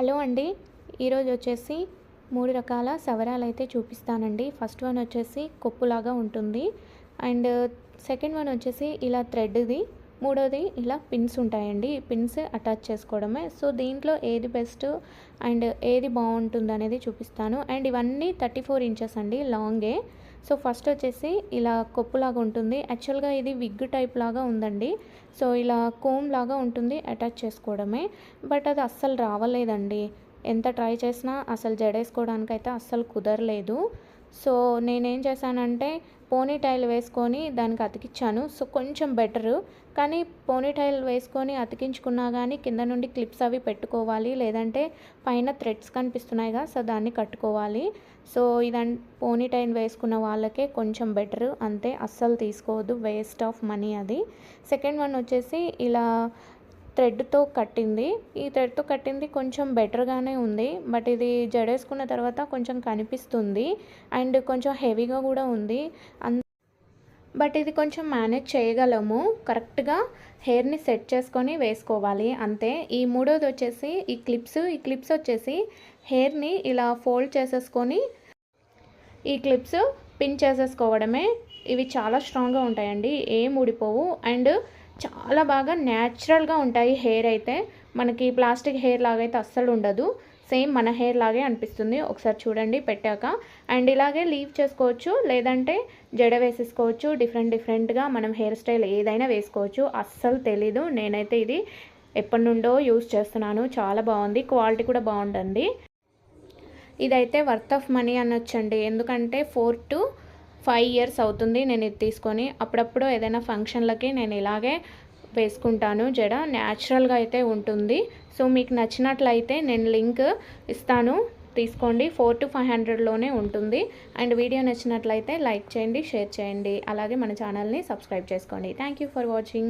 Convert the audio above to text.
Hello అండి. ఈరోజు వచ్చేసి మూడు రకాల సవరాలు అయితే చూపిస్తానండి. ఫస్ట్ వన్ వచ్చేసి కొప్పులాగా ఉంటుంది. అండ్ సెకండ్ వన్ వచ్చేసి ఇలా థ్రెడ్ది. మూడోది ఇలా పిన్స్ ఉంటాయండి. పిన్స్ అటాచ్ చేసుకోవడమే. సో దీంట్లో ఏది బెస్ట్ అండ్ ఏది బాగుంటుంది అనేది చూపిస్తాను. అండ్ ఇవన్నీ థర్టీ ఫోర్ ఇంచెస్ అండి. లాంగే. సో ఫస్ట్ వచ్చేసి ఇలా కొప్పులాగా ఉంటుంది. యాక్చువల్గా ఇది విగ్ టైప్ లాగా ఉందండి. సో ఇలా కోమ్ లాగా ఉంటుంది అటాచ్ చేసుకోవడమే. బట్ అది అస్సలు రావలేదండి. ఎంత ట్రై చేసినా అసలు జడేసుకోవడానికైతే అయితే అస్సలు కుదరలేదు. సో నేనేం చేశానంటే పోనీ టైల్ వేసుకొని దానికి అతికిచ్చాను. సో కొంచెం బెటరు. కానీ పోనీ టైల్ వేసుకొని అతికించుకున్నా కానీ కింద నుండి క్లిప్స్ అవి పెట్టుకోవాలి. లేదంటే పైన థ్రెడ్స్ కనిపిస్తున్నాయిగా సో దాన్ని కట్టుకోవాలి. సో ఇదం పోనీ టైల్ వేసుకున్న వాళ్ళకే కొంచెం బెటరు. అంతే అస్సలు తీసుకోవద్దు. వేస్ట్ ఆఫ్ మనీ అది. సెకండ్ వన్ వచ్చేసి ఇలా థ్రెడ్తో కట్టింది. ఈ థ్రెడ్తో కట్టింది కొంచెం బెటర్గానే ఉంది. బట్ ఇది జడేసుకున్న తర్వాత కొంచెం కనిపిస్తుంది. అండ్ కొంచెం హెవీగా కూడా ఉంది. అన్ బట్ ఇది కొంచెం మేనేజ్ చేయగలము. కరెక్ట్గా హెయిర్ని సెట్ చేసుకొని వేసుకోవాలి. అంతే. ఈ మూడోది వచ్చేసి ఈ క్లిప్స్ ఈ క్లిప్స్ వచ్చేసి హెయిర్ని ఇలా ఫోల్డ్ చేసేసుకొని ఈ క్లిప్స్ పిన్ చేసేసుకోవడమే. ఇవి చాలా స్ట్రాంగ్గా ఉంటాయండి. ఏం ఊడిపోవు. అండ్ చాలా బాగా న్యాచురల్గా ఉంటాయి హెయిర్ అయితే. మనకి ప్లాస్టిక్ హెయిర్ లాగా అయితే అస్సలు ఉండదు. సేమ్ మన హెయిర్ లాగే అనిపిస్తుంది. ఒకసారి చూడండి పెట్టాక. అండ్ ఇలాగే లీవ్ చేసుకోవచ్చు. లేదంటే జడ వేసేసుకోవచ్చు. డిఫరెంట్ డిఫరెంట్గా మనం హెయిర్ స్టైల్ ఏదైనా వేసుకోవచ్చు. అస్సలు తెలీదు. నేనైతే ఇది ఎప్పటి నుండో యూస్ చేస్తున్నాను. చాలా బాగుంది. క్వాలిటీ కూడా బాగుంటుంది ఇదైతే వర్త్ ఆఫ్ మనీ అనొచ్చండి. ఎందుకంటే ఫోర్ టు ఫైవ్ ఇయర్స్ అవుతుంది నేను ఇది తీసుకొని. అప్పుడప్పుడు ఏదైనా ఫంక్షన్లకి నేను ఇలాగే వేసుకుంటాను. జడ న్యాచురల్గా అయితే ఉంటుంది. సో మీకు నచ్చినట్లయితే నేను లింక్ ఇస్తాను. తీసుకోండి. ఫోర్ టు ఫైవ్ హండ్రెడ్లోనే ఉంటుంది. అండ్ వీడియో నచ్చినట్లయితే లైక్ చేయండి షేర్ చేయండి. అలాగే మన ఛానల్ని సబ్స్క్రైబ్ చేసుకోండి. Thank you for watching.